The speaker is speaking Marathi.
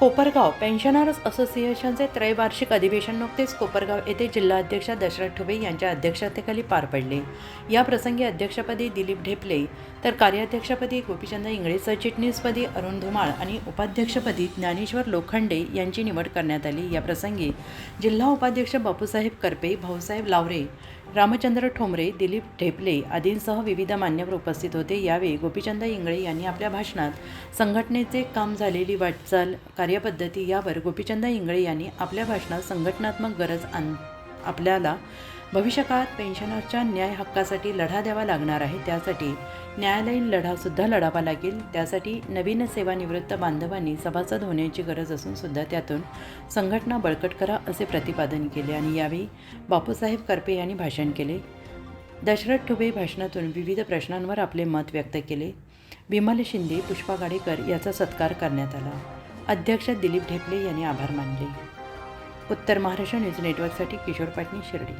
कोपरगाव पेन्शनर्स असोसिएशनचे त्रैवार्षिक अधिवेशन नुकतेच कोपरगाव येथे जिल्हाध्यक्ष दशरथ ठुबे यांच्या अध्यक्षतेखाली पार पडले. या प्रसंगी अध्यक्षपदी दिलीप ढेपले तर कार्याध्यक्षपदी गोपीचंद इंगळे सरचिटणीसपदी अरुण धुमाळ आणि उपाध्यक्षपदी ज्ञानेश्वर लोखंडे यांची निवड करण्यात आली. या प्रसंगी जिल्हा उपाध्यक्ष बापूसाहेब करपे भाऊसाहेब लावरे रामचंद्र ठोंबरे दिलीप ढेपले आदींसह विविध मान्यवर उपस्थित होते. यावेळी गोपीचंद इंगळे यांनी आपल्या भाषणात संघटनेचे काम झालेली वाटचाल कार्यपद्धती यावर गोपीचंद इंगळे यांनी आपल्या भाषणात संघटनात्मक गरज आण आपल्याला भविष्यकाळात पेन्शनरच्या न्याय हक्कासाठी लढा द्यावा लागणार आहे त्यासाठी न्यायालयीन लढासुद्धा लढावा लागेल. त्यासाठी नवीन सेवानिवृत्त बांधवांनी सभासद होण्याची गरज असून सुद्धा त्यातून संघटना बळकट करा असे प्रतिपादन केले आणि यावेळी बापूसाहेब करपे यांनी भाषण केले. दशरथ ठुबे भाषणातून विविध प्रश्नांवर आपले मत व्यक्त केले. विमल शिंदे पुष्पा गाडेकर याचा सत्कार करण्यात आला. अध्यक्ष दिलीप ढेपले यांनी आभार मानले. उत्तर महाराष्ट्र न्यूज नेटवर्कसाठी किशोर पाटणी शिर्डी.